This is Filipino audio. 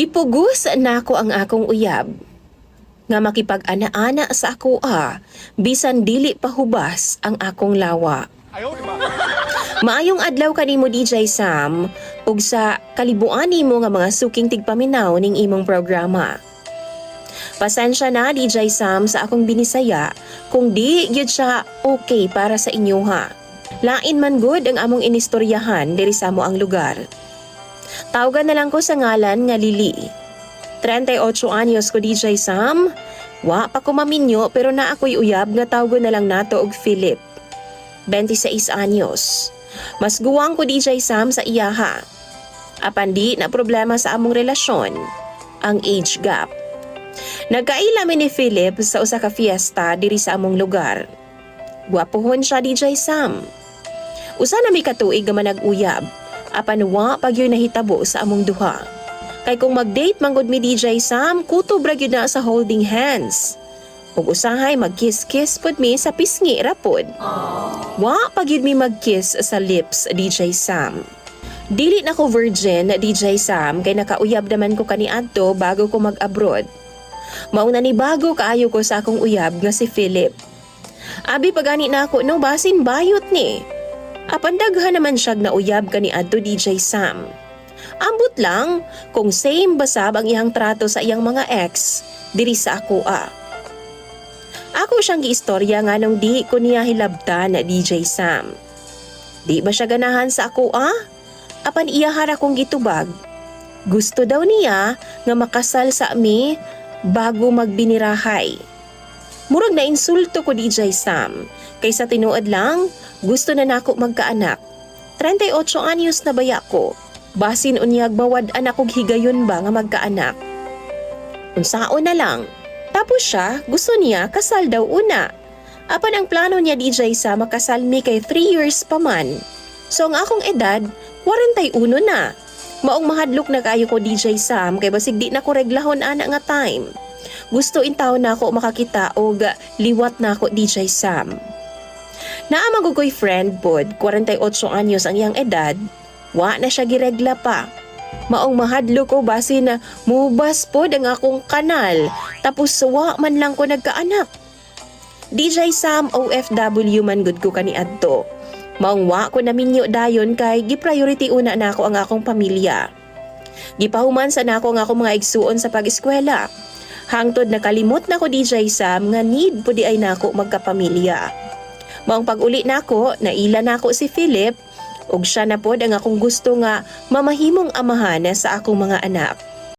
Gipugos nako ang akong uyab nga makipag-ana-ana sa ako ah, bisan dili pahubas ang akong lawa. Maayong adlaw kanimo DJ Sam ug sa kalibuan nimo nga mga suking tigpaminaw ning imong programa. Pasensya na DJ Sam sa akong binisaya kung di gyud siya okay para sa inyo ha. Lain man good ang among inistoryahan diri sa mo ang lugar. Tawagan na lang ko sa ngalan nga Lili. 38 anyos ko DJ Sam. Wa pa ko maminyo pero na ako'y uyab nga tawgon na lang nato og Philip. 26 anyos. Mas guwang ko DJ Sam sa iyaha. Apan di na problema sa among relasyon, ang age gap. Nagkaila mi ni Philip sa usa ka fiesta diri sa among lugar. Gwapohon siya DJ Sam. Usa na mi katuig nga manag-uyab, apan wa pag yun nahitabo sa among duha. Kay kung mag-date manggod mi DJ Sam, kutob ra na sa holding hands. Ug usahay mag-kiss-kiss pud mi sa pisngi ra pod. Wa pag yun mi mag-kiss sa lips DJ Sam. Dili na ko virgin DJ Sam kay nakauyab naman ko kaniadto bago ko mag-abroad. Mauna ni bago kaayo ko sa akong uyab nga si Philip. Abi pagani na ako no basin bayot ni. Apan daghan naman siya na uyab kani adto DJ Sam. Ambot lang kung same basab ang iyang trato sa iyang mga ex diri sa ako ah. Ako siyang giistorya nga nung di ko niya hilabtan na DJ Sam. Di ba siya ganahan sa ako ah? Apan iyahara kong gitubag. Gusto daw niya nga makasal sa ami bago magbinirahay. Murag na insulto ko DJ Sam. Kaysa tinuod lang, gusto na nako magkaanak. 38 anyos na baya ko. Basin unyag mawad anak og higayon ba nga magkaanak. Unsaon na lang. Tapos siya, gusto niya kasal daw una. Apan ang plano niya DJ sa makasal mi kay 3 years pa man. So ang akong edad, 41 na. Maong mahadlok na kayo ko DJ Sam kay basig di na ko reglahon ana nga time. Gusto intaw na ako makakita og liwat na ako DJ Sam. Naamag ko'y friend pod, 48 anyos ang iyang edad, wa na siya giregla pa. Maong mahadlo ko basi na mubas pod ang akong kanal, tapos wa man lang ko nagkaanak. DJ Sam OFW man gud ko kani adto. Maong wa ko naminyo dayon kay gi-priority una na ako ang akong pamilya. Gipahuman sa nako ang akong mga igsuon sa pag-eskwela. Hangtod nakalimot na ko DJ Sam nga need po di ay nako magkapamilya. Maong pag-uli nako, naila nako si Philip ug siya na pod ang akong gusto nga mamahimong amahan sa akong mga anak.